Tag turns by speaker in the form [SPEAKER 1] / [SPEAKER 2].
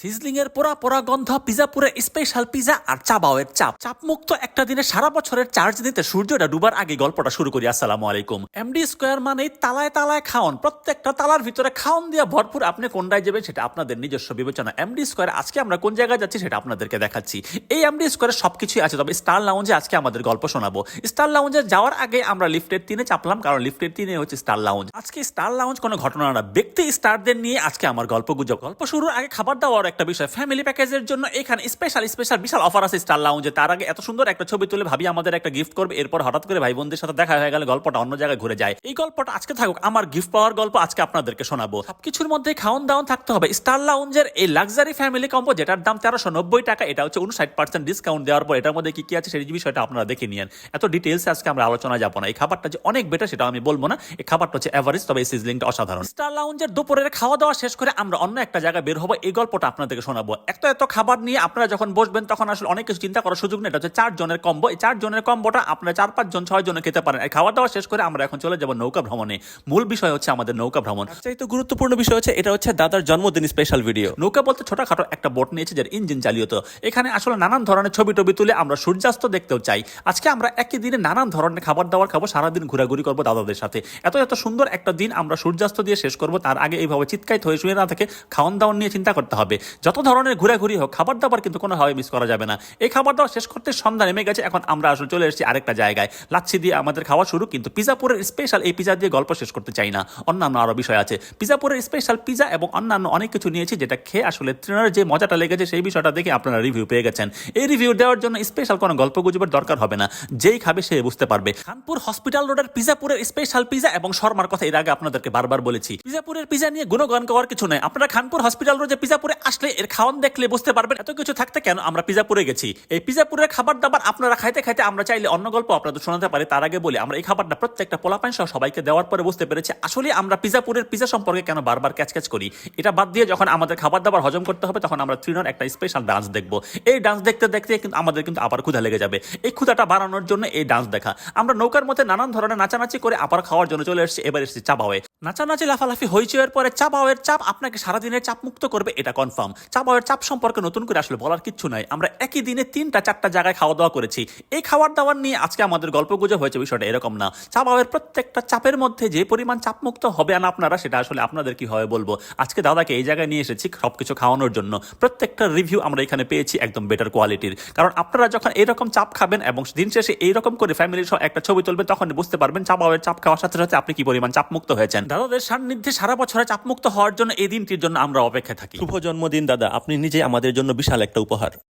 [SPEAKER 1] Sizzling এর পোড়া পোড়া গন্ধ পিজাপুরের স্পেশাল পিজা আর চাবাওয়ের চাপ চাপ। মুক্ত একটা দিনে সারা বছরের চার্জ নিতে সূর্যটা ডুবার আগে গল্পটা শুরু করি, আসসালামু আলাইকুম। এমডি স্কোয়ার মানে তালায় তালায় খাওন, প্রত্যেকটা তালার ভিতরে খাওন দিয়া ভরপুর আপনি কোনটায় যাবেন সেটা আপনাদের নিজস্ব বিবেচনা এমডি স্কোয়ার, আজকে আমরা কোন জায়গায় যাচ্ছি সেটা আপনাদেরকে দেখাচ্ছি। এই এমডি স্কোয়ারে সবকিছুই আছে, তবে স্টার লাউঞ্জে আজকে আমাদের গল্প শোনাবো। স্টার লাউঞ্জে যাওয়ার আগে আমরা লিফটের তিনে চাপলাম, কারণ লিফটের তিনে হচ্ছে স্টার লাউঞ্জ। আজকে স্টার লাউঞ্জ কোনো ঘটনা না। ব্যক্তি স্টারদের নিয়ে আজকে আমার গল্প গুজব গল্প শুরুর আগে খাবার দাওয়ার একটা বিষয় ফ্যামিলি প্যাকেজের জন্য এখানে স্পেশাল স্পেশাল বিশাল অফার আছে স্টার লাউঞ্জে তার আগে এত সুন্দর একটা ছবি তুলে ভাবি আমাদের একটা গিফট করবে, এরপর হঠাৎ করে ভাই বোনদের সাথে দেখা হয়ে গেলে, গল্পটা অন্য জায়গায় ঘুরে যায়। এই গল্পটা আজকে থাকুক, আমার গিফট পাওয়ার গল্প আজকে আপনাদেরকে শোনাবো। সবকিছুর মধ্যে খাওয়ান দাওয়ান থাকতে হবে। স্টার লাউঞ্জের এই লাক্সারি ফ্যামিলি কম্বো যেটার দাম তেরোশো নব্বই টাকা, এটা হচ্ছে উনষাট পার্সেন্ট ডিসকাউন্ট দেওয়ার পর এটার মধ্যে কি কি আছে সেই বিষয়টা আপনারা দেখে নিন এত ডিটেলস আজকে আমরা আলোচনা যাব না। এই খাবারটা যে অনেক বেটার সেটা আমি বলব না। এই খাবারটা হচ্ছে এভারেজ তবে এই সিজলিংটা অসাধারণ। স্টার লাউঞ্জের দুপুরের খাওয়া দাওয়া শেষ করে আমরা অন্য একটা জায়গায় বের হব। এই গল্পটা আপনাদেরকে শোনাবো। একটা এত খাবার নিয়ে আপনারা যখন বসবেন তখন আসলে অনেক কিছু চিন্তা করার সুযোগ নেই। এটা হচ্ছে চার জনের কম্বো। এই চার জনের কম্বোটা আপনারা চার পাঁচ জন ছয় জনে খেতে পারেন। এই খাওয়া দাওয়া শেষ করে আমরা এখন চলে যাব নৌকা ভ্রমণে। মূল বিষয় হচ্ছে আমাদের নৌকা ভ্রমণ। তো গুরুত্বপূর্ণ বিষয় হচ্ছে এটা হচ্ছে দাদার জন্মদিন স্পেশাল ভিডিও নৌকা বলতে ছোটখাটো একটা বোট নিয়েছে যার ইঞ্জিন চালিত। এখানে আসলে নানান ধরনের ছবি টবি তুলে আমরা সূর্যাস্ত দেখতেও চাই। আজকে আমরা একই দিনে নানান ধরনের খাবার দাবার খাব সারাদিন ঘোরাঘুরি করব দাদাদের সাথে। এত এত সুন্দর একটা দিন আমরা সূর্যাস্ত দিয়ে শেষ করব। তার আগে এইভাবে চিৎকাইত হয়ে শুয়ে না থেকে খাওয়ান দাওয়ান নিয়ে চিন্তা করতে হবে। যত ধরনের ঘোরাঘুরি হোক খাবার দাবার কিন্তু কোনোভাবে মিস করা যাবে না। এই খাবার দাবার শেষ করতে সন্ধ্যা নেমে গেছে, এখন আমরা আসলে চলে এসেছি আরেকটা জায়গায়। লাচ্ছি দিয়ে আমাদের খাওয়া শুরু, কিন্তু পিজাপুরের স্পেশাল এই পিজা দিয়ে গল্প শেষ করতে চাই না। অন্যান্য আরও বিষয় আছে। পিজাপুরের স্পেশাল পিজা এবং অন্যান্য অনেক কিছু নিয়েছি, যেটা খেয়ে আসলে ট্রেনার যে মজাটা লেগেছে, সেই বিষয়টা দেখে আপনারা রিভিউ পেয়ে গেছেন। এই রিভিউ দেওয়ার জন্য স্পেশাল কোনো গল্প গুজবের দরকার হবে না। যেই খাবে সে বুঝতে পারবে। খানপুর হসপিটাল রোডের পিজাপুরের স্পেশাল পিজা এবং শর্মার কথা এর আগে আপনাদেরকে বারবার বলেছি। পিজাপুরের পিজা নিয়ে গুণগান করার কিছু নয় আপনারা খানপুর হসপিটাল রোডে পিজাপুরে আসলে এর খাওয়ান দেখলে বুঝতে পারবেন এত কিছু থাকতে কেন আমরা পিজাপুরে গেছি। এই পিজাপুরের খাবার দাবার আপনারা খাইতে খাইতে আমরা চাইলে অন্য গল্প আপনাদের শোনাতে পারি। তার আগে বলি, আমরা এই খাবারটা প্রত্যেকটা পোলাপান সহ সবাইকে দেওয়ার পরে বুঝতে পেরেছি, আসলে আমরা পিজাপুরের পিজা সম্পর্কে কেন বারবার ক্যাচ ক্যাচ করি। এটা বাদ দিয়ে যখন আমাদের খাবার দাবার হজম করতে হবে, তখন আমরা তৃণর একটা স্পেশাল ডান্স দেখব। এই ডান্স দেখতে দেখতে কিন্তু আমাদের কিন্তু আবার ক্ষুধা লেগে যাবে। এই ক্ষুধাটা বাড়ানোর জন্য এই ডান্স দেখা। আমরা নৌকার মধ্যে নানান ধরনের নাচানাচি করে আবার খাওয়ার জন্য চলে এসেছি। এবার এসেছি চাবাওয়ে নাচানাচি লাফালাফি হইচইয়ের পরে চাবাওয়ের চাপ আপনাকে সারাদিনের চাপ মুক্ত করবে, এটা কনফার্ম চাবাওয়ের চাপ সম্পর্কে নতুন করে আসলে বলার কিচ্ছু নাই। আমরা একই দিনে তিনটা চারটা জায়গায় খাওয়া দাওয়া করেছি। এই খাবার দাবার নিয়ে আজকে আমাদের গল্প গুজব হয়েছে বিষয়টা এরকম না। চাবাওয়ের প্রত্যেকটা চাপের মধ্যে যে পরিমাণ চাপমুক্ত হবে না আপনারা সেটা আসলে আপনাদের কি হবে বলব। আজকে দাদাকে এই জায়গায় নিয়ে এসেছি সবকিছু খাওয়ানোর জন্য। প্রত্যেকটা রিভিউ আমরা এখানে পেয়েছি একদম বেটার কোয়ালিটির কারণ আপনারা যখন এরকম চাপ খাবেন এবং দিন শেষে এইরকম করে ফ্যামিলির সহ একটা ছবি তুলবেন তখন বুঝতে পারবেন চাপাওয়ের চাপ খাওয়ার সাথে সাথে আপনি কি পরিমাণ চাপমুক্ত হয়েছেন। দাদাদের সান্নিধ্যে সারা বছরে চাপমুক্ত হওয়ার জন্য এই দিনটির জন্য আমরা অপেক্ষা থাকি।
[SPEAKER 2] শুভ জন্মদিন দাদা। আপনি নিজে আমাদের জন্য বিশাল একটা উপহার।